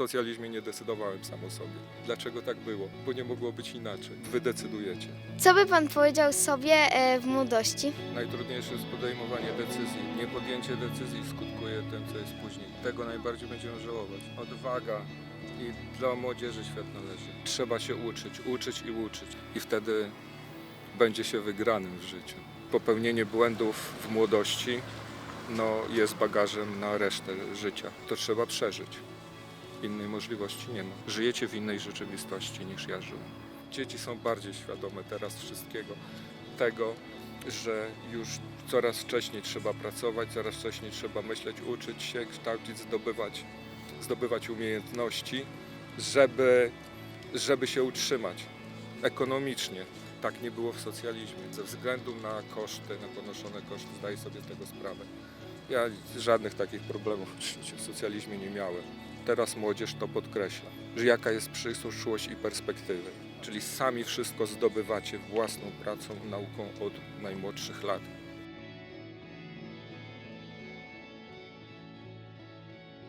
socjalizmie nie decydowałem sam o sobie. Dlaczego tak było? Bo nie mogło być inaczej. Wy decydujecie. Co by pan powiedział sobie e, w młodości? Najtrudniejsze jest podejmowanie decyzji. Niepodjęcie decyzji skutkuje tym, co jest później. Tego najbardziej będziemy żałować. Odwaga i dla młodzieży świat należy. Trzeba się uczyć, uczyć i uczyć. I wtedy będzie się wygranym w życiu. Popełnienie błędów w młodości no, jest bagażem na resztę życia. To trzeba przeżyć. Innej możliwości nie ma. Żyjecie w innej rzeczywistości niż ja żyłem. Dzieci są bardziej świadome teraz wszystkiego. Tego, że już coraz wcześniej trzeba pracować, coraz wcześniej trzeba myśleć, uczyć się, kształcić, zdobywać, zdobywać umiejętności, żeby, żeby się utrzymać ekonomicznie. Tak nie było w socjalizmie. Ze względu na koszty, na ponoszone koszty, zdaję sobie z tego sprawę. Ja żadnych takich problemów w socjalizmie nie miałem. Teraz młodzież to podkreśla, że jaka jest przyszłość i perspektywy. Czyli sami wszystko zdobywacie własną pracą, nauką od najmłodszych lat.